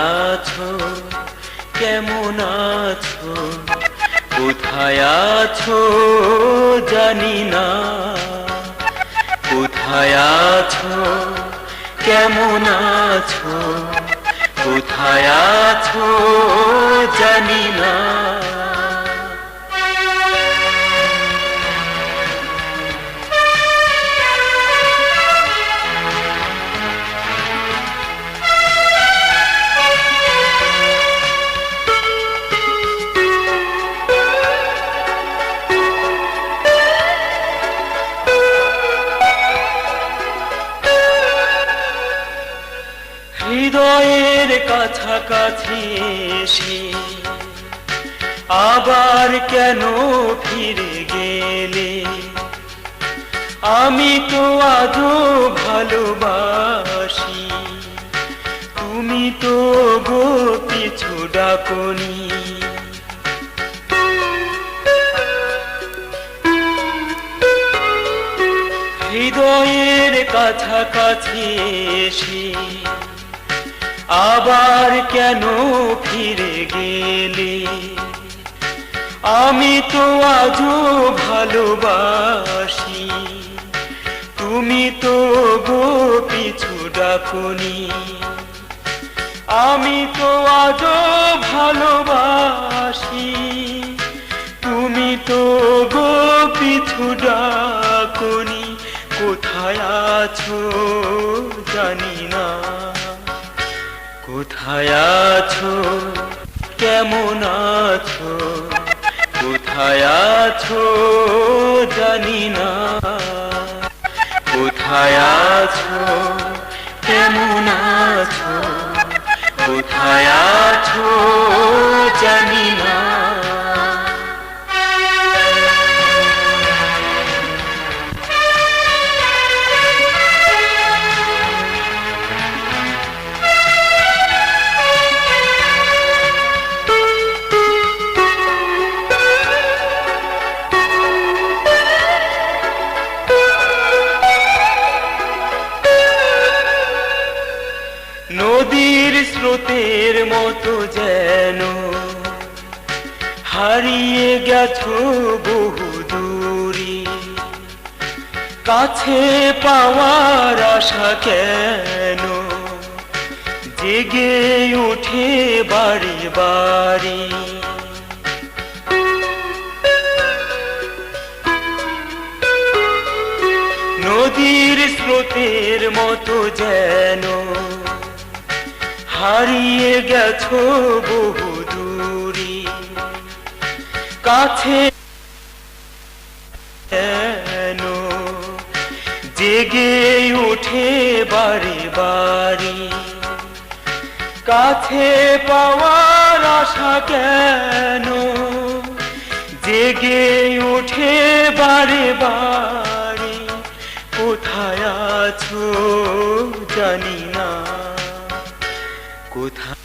আছো? কেমন আছো? কোথায় আছো জানি না। কোথায় আছো? কেমন আছো? কোথায় আছো জানি হৃদয়ের কাছাকাছি এসে আবার কেন ফিরে গেলে? আমি তো আজও ভালোবাসি, তুমি তো গো পিছু ডাকনি। হৃদয়ের কাছাকাছি এসে আবার কেন ফিরে গেলে? আমি তো আজও ভালোবাসি। তুমি তো গো পিছু ডাকনি। আমি তো আজও ভালোবাসি। তুমি তো গো পিছু ডাকনি। কোথায় আছো জানি না। কোথায় আছো? কেমন আছো? কোথায় আছো? জানি না। কোথায় আছো? নদীর স্রোতের মতো যেন হারিয়ে গেছো বহু দূরে কাছে পাওয়ার আশা কেন? জেগে ওঠে বাড়ি বাড়ি। নদীর স্রোতের মতো যেন হারিয়ে গেছো বহু দূরে। কাছে কেন জেগে ওঠে বাড়ি বাড়ি কাছে পাওয়ার আশা কেন জেগে ওঠে বারে বারে? কোথায় আছো জানি 他。